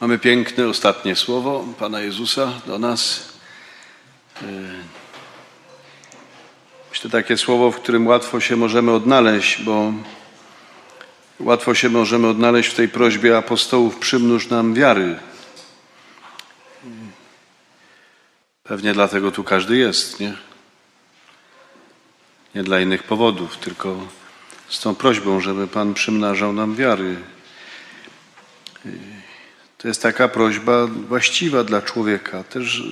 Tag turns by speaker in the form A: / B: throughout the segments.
A: Mamy piękne ostatnie słowo Pana Jezusa do nas. Yy, Myślę, takie słowo, w którym łatwo się możemy odnaleźć, bo łatwo się możemy odnaleźć w tej prośbie apostołów: przymnóż nam wiary. Pewnie dlatego tu każdy jest, nie? Nie dla innych powodów, tylko z tą prośbą, żeby Pan przymnażał nam wiary. To jest taka prośba właściwa dla człowieka, też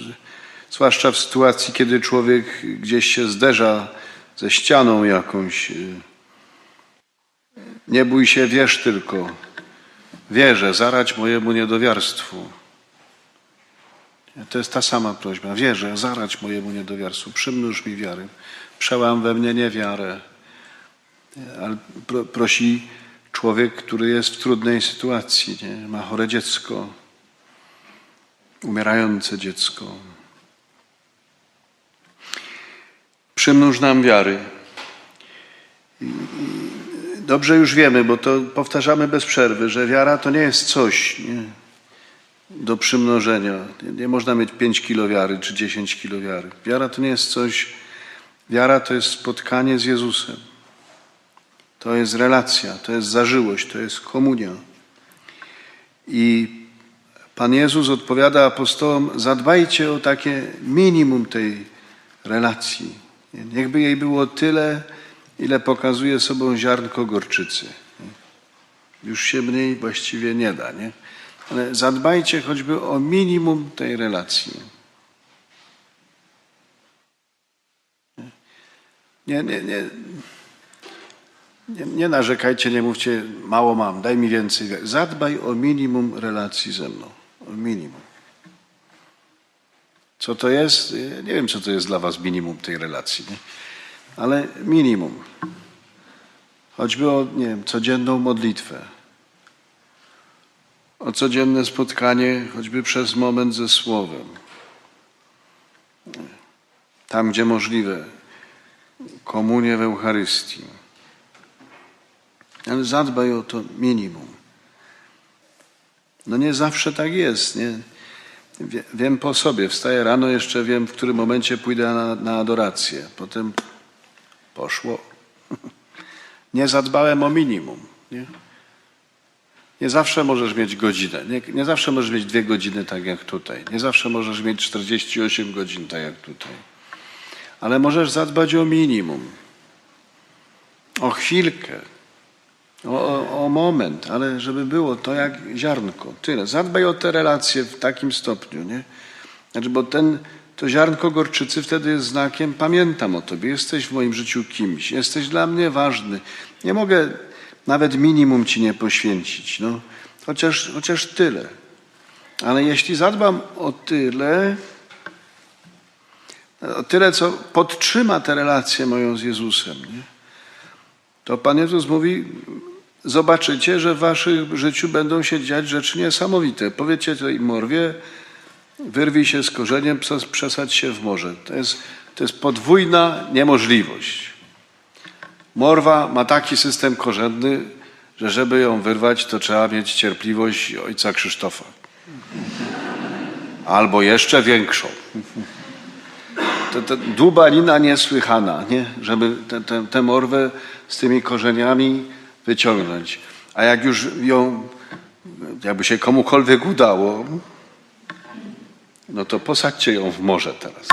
A: zwłaszcza w sytuacji, kiedy człowiek gdzieś się zderza ze ścianą jakąś. Nie bój się, wierz tylko. Wierzę, zarać mojemu niedowiarstwu. To jest ta sama prośba. Wierzę, zarać mojemu niedowiarstwu. Przymnóż mi wiary. Przełam we mnie niewiarę. Ale pro, prosi człowiek, który jest w trudnej sytuacji, nie? ma chore dziecko, umierające dziecko. Przymnóż nam wiary. Dobrze już wiemy, bo to powtarzamy bez przerwy, że wiara to nie jest coś nie? do przymnożenia. Nie, można mieć 5 kilo wiary czy 10 kilo wiary. Wiara to nie jest coś, wiara to jest spotkanie z Jezusem. To jest relacja, to jest zażyłość, to jest komunia. I Pan Jezus odpowiada apostołom: zadbajcie o takie minimum tej relacji. Niechby jej było tyle, ile pokazuje sobą ziarnko gorczycy. Już się mniej właściwie nie da, nie? Ale zadbajcie choćby o minimum tej relacji. Nie, nie, nie. Nie, nie narzekajcie, nie mówcie, mało mam, daj mi więcej. Zadbaj o minimum relacji ze mną. O minimum. Co to jest? Nie wiem, co to jest dla Was minimum tej relacji, nie? ale minimum. Choćby o, nie wiem, codzienną modlitwę. O codzienne spotkanie, choćby przez moment ze Słowem. Tam, gdzie możliwe, komunię w Eucharystii. Ale zadbaj o to minimum. No nie zawsze tak jest. Nie? Wiem po sobie, wstaję rano, jeszcze wiem, w którym momencie pójdę na, na adorację. Potem poszło. Nie zadbałem o minimum. Nie? nie zawsze możesz mieć godzinę. Nie, nie zawsze możesz mieć dwie godziny, tak jak tutaj. Nie zawsze możesz mieć 48 godzin, tak jak tutaj. Ale możesz zadbać o minimum. O chwilkę. O, o, moment, ale żeby było to jak ziarnko. Tyle. Zadbaj o te relacje w takim stopniu, nie? Znaczy, bo ten, to ziarnko gorczycy wtedy jest znakiem, pamiętam o tobie, jesteś w moim życiu kimś, jesteś dla mnie ważny. Nie mogę nawet minimum ci nie poświęcić, no. Chociaż, chociaż tyle. Ale jeśli zadbam o tyle, o tyle, co podtrzyma tę relację moją z Jezusem, nie? to Pan Jezus mówi, zobaczycie, że w waszym życiu będą się dziać rzeczy niesamowite. Powiecie tej morwie, wyrwij się z korzeniem, przesadź się w morze. To jest, to jest podwójna niemożliwość. Morwa ma taki system korzenny, że żeby ją wyrwać, to trzeba mieć cierpliwość ojca Krzysztofa. Albo jeszcze większą. To, to dubalina niesłychana, nie? żeby tę morwę z tymi korzeniami wyciągnąć. A jak już ją, jakby się komukolwiek udało, no to posadźcie ją w morze teraz.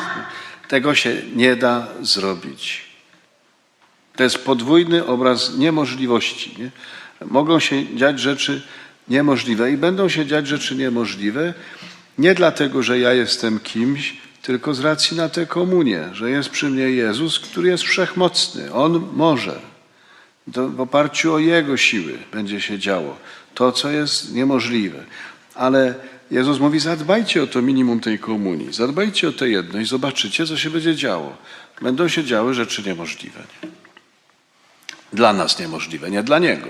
A: Tego się nie da zrobić. To jest podwójny obraz niemożliwości. Nie? Mogą się dziać rzeczy niemożliwe i będą się dziać rzeczy niemożliwe nie dlatego, że ja jestem kimś, tylko z racji na tę komunię, że jest przy mnie Jezus, który jest wszechmocny. On może. To w oparciu o Jego siły będzie się działo. To, co jest niemożliwe. Ale Jezus mówi, zadbajcie o to minimum tej komunii. Zadbajcie o tę jedność. Zobaczycie, co się będzie działo. Będą się działy rzeczy niemożliwe. Nie? Dla nas niemożliwe, nie dla Niego.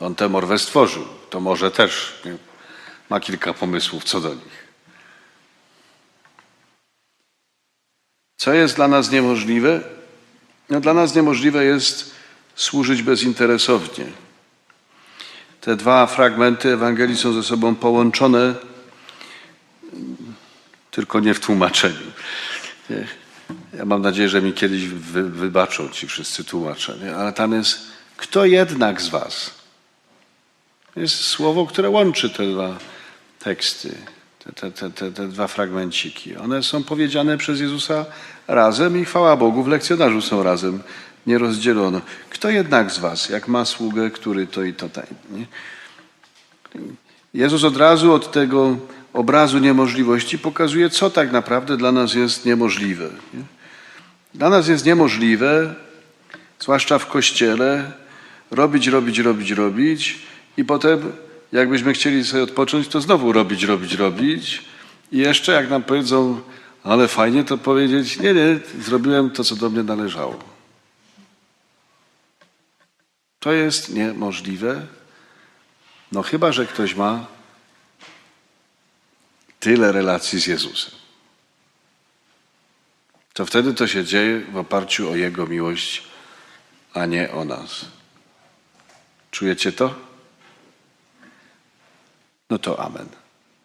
A: On tę morwę stworzył. To może też nie? ma kilka pomysłów co do nich. Co jest dla nas niemożliwe? No, dla nas niemożliwe jest służyć bezinteresownie. te dwa fragmenty Ewangelii są ze sobą połączone, tylko nie w tłumaczeniu. Ja mam nadzieję, że mi kiedyś wy, wybaczą ci wszyscy tłumacze, nie? ale tam jest kto jednak z was? Jest słowo, które łączy te dwa teksty, te, te, te, te, te dwa fragmenciki. One są powiedziane przez Jezusa razem i chwała Bogu, w lekcjonarzu są razem, nie rozdzielono. Kto jednak z was, jak ma sługę, który to i to taj, nie? Jezus od razu od tego obrazu niemożliwości pokazuje, co tak naprawdę dla nas jest niemożliwe. Nie? Dla nas jest niemożliwe, zwłaszcza w kościele, robić, robić, robić, robić i potem, jakbyśmy chcieli sobie odpocząć, to znowu robić, robić, robić i jeszcze, jak nam powiedzą, ale fajnie, to powiedzieć, nie, nie, zrobiłem to, co do mnie należało. To jest niemożliwe, no chyba, że ktoś ma tyle relacji z Jezusem. To wtedy to się dzieje w oparciu o Jego miłość, a nie o nas. Czujecie to? No to amen.